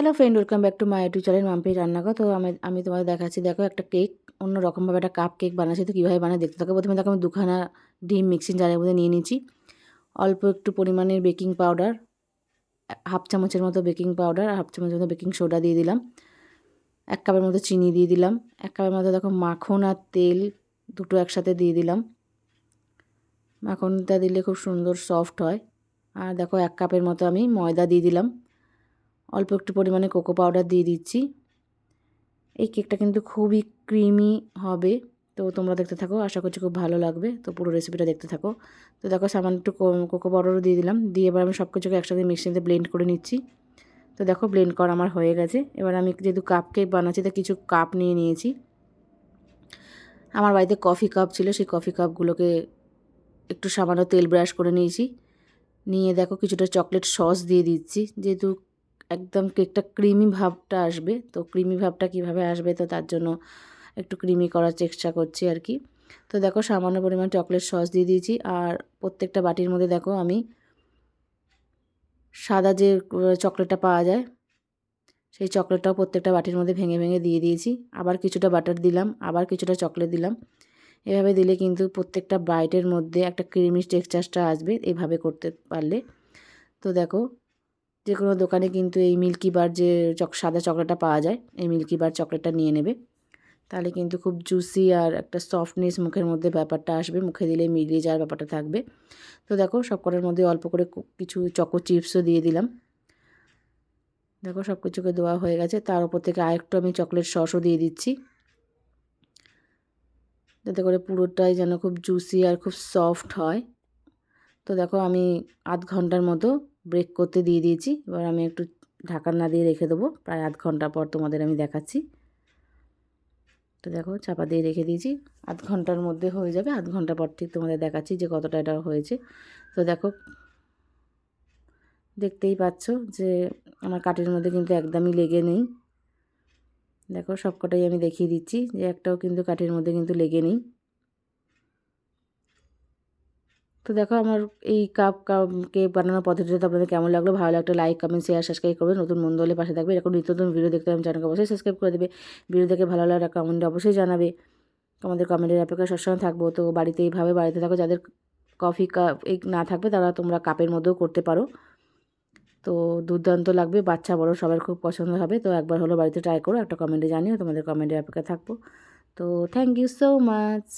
Hello friend welcome back to my YouTube channel Mampi Rannaghar তো আমি আমি তোমাদের দেখাচ্ছি, দেখো একটা কেক অন্য রকমভাবে একটা কাপ কেক বানাচ্ছি। তো কীভাবে বানায় দেখতে থাকো। প্রথমে দেখো আমি দুখানা ডিম মিক্সিং জারের মধ্যে নিয়ে নিয়েছি অল্প একটু পরিমাণের বেকিং পাউডার হাফ চামচের মতো বেকিং পাউডার হাফ চামচের মতো বেকিং সোডা দিয়ে দিলাম। এক কাপের মতো চিনি দিয়ে দিলাম। এক কাপের মতো দেখো মাখন আর তেল দুটো একসাথে দিয়ে দিলাম। মাখনটা দিলে খুব সুন্দর সফট হয়। আর দেখো এক কাপের মতো আমি ময়দা দিয়ে দিলাম। অল্প একটু পরিমাণে কোকো পাউডার দিয়ে দিচ্ছি। এই কেকটা কিন্তু খুবই ক্রিমি হবে। তো তোমরা দেখতে থাকো, আশা করছি খুব ভালো লাগবে। তো পুরো রেসিপিটা দেখতে থাকো। তো দেখো, সামান্য একটু কোকো পাউডারও দিয়ে দিলাম। দিয়ে এবার আমি সব কিছুকে একসাথে মিক্সিতে ব্লেন্ড করে নিচ্ছি। তো দেখো ব্লেন্ড করা আমার হয়ে গেছে। এবার আমি যেহেতু কাপ কেক বানাচ্ছি, তো কিছু কাপ নিয়ে নিয়েছি। আমার বাড়িতে কফি কাপ ছিল, সেই কফি কাপগুলোকে একটু সামান্য তেল ব্রাশ করে নিয়েছি। নিয়ে দেখো, কিছুটা চকলেট সস দিয়ে দিচ্ছি। যেহেতু একদম কেকটা ক্রিমি ভাবটা আসবে। তো ক্রিমি ভাবটা কীভাবে আসবে? তো তার জন্য একটু ক্রিমি করার চেষ্টা করছি আর কি। তো দেখো সামান্য পরিমাণ চকলেট সস দিয়ে দিয়েছি। আর প্রত্যেকটা বাটির মধ্যে দেখো আমি সাদা যে চকলেটটা পাওয়া যায়, সেই চকলেটটাও প্রত্যেকটা বাটির মধ্যে ভেঙে ভেঙে দিয়ে দিয়েছি। আবার কিছুটা বাটার দিলাম, আবার কিছুটা চকলেট দিলাম। এভাবে দিলে কিন্তু প্রত্যেকটা বাইটের মধ্যে একটা ক্রিমি টেক্সচারটা আসবে এভাবে করতে পারলে। তো দেখো যে কোনো দোকানে কিন্তু এই মিল্কি বার যে চক, সাদা চকলেটটা পাওয়া যায়, এই মিল্কি বার চকলেটটা নিয়ে নেবে। তাহলে কিন্তু খুব জুসি আর একটা সফটনেস মুখের মধ্যে ব্যাপারটা আসবে, মুখে দিলে মিলিয়ে যাওয়ার ব্যাপারটা থাকবে। তো দেখো সব কটার মধ্যে অল্প করে কিছু চকো চিপসও দিয়ে দিলাম। দেখো সব কিছুকে দেওয়া হয়ে গেছে। তার উপর থেকে আরেকটু আমি চকলেট সসও দিয়ে দিচ্ছি। যাতে করে পুরোটাই যেন খুব জুসি আর খুব সফট হয়। তো দেখো, আমি আধ ঘণ্টার মতো ব্রেক করতে দিয়ে দিয়েছি। এবার আমি একটু ঢাকার না দিয়ে রেখে দেবো। প্রায় আধ ঘণ্টা পর তোমাদের আমি দেখাচ্ছি। তো দেখো, চাপা দিয়ে রেখে দিয়েছি। আধ ঘণ্টার মধ্যে হয়ে যাবে। আধ ঘণ্টা পর ঠিক তোমাদের দেখাচ্ছি যে কতটা এটা হয়েছে। তো দেখো, দেখতেই পাচ্ছ যে আমার কাঠের মধ্যে কিন্তু একদমই লেগে নেই। দেখো, সবকটাই আমি দেখিয়ে দিচ্ছি যে একটাও কিন্তু কাঠের মধ্যে কিন্তু লেগে নেই। তো দেখো আমার এই কাপ কেক বানানোর পদ্ধতিটা আপনাদের কেমন লাগল? ভালো লাগলে লাইক কমেন্ট শেয়ার সাবস্ক্রাইব করবে। নতুন বন্ধু হলে পাশে থাকবে। এরকম নিত্য নতুন ভিডিও দেখতে আমি চ্যানেলকে অবশ্যই সাবস্ক্রাইব করে দেবে। ভিডিও দেখে ভালো লাগলে কমেন্টে অবশ্যই জানাবে। আমাদের কমেন্টের অপেক্ষা সবসময় থাকব। তো বাড়িতে এইভাবে বাড়িতে থাকো। যাদের কফি কাপ এই না থাকবে, তারা তোমরা কাপের মধ্যেও করতে পারো। তো দুর্দান্ত লাগবে। বাচ্চা, বড় সবার খুব পছন্দ হবে। তো একবার হলো বাড়িতে ট্রাই করো। একটা কমেন্টে জানিও। তোমাদের কমেন্টের অপেক্ষা থাকব। তো থ্যাংক ইউ সো মাচ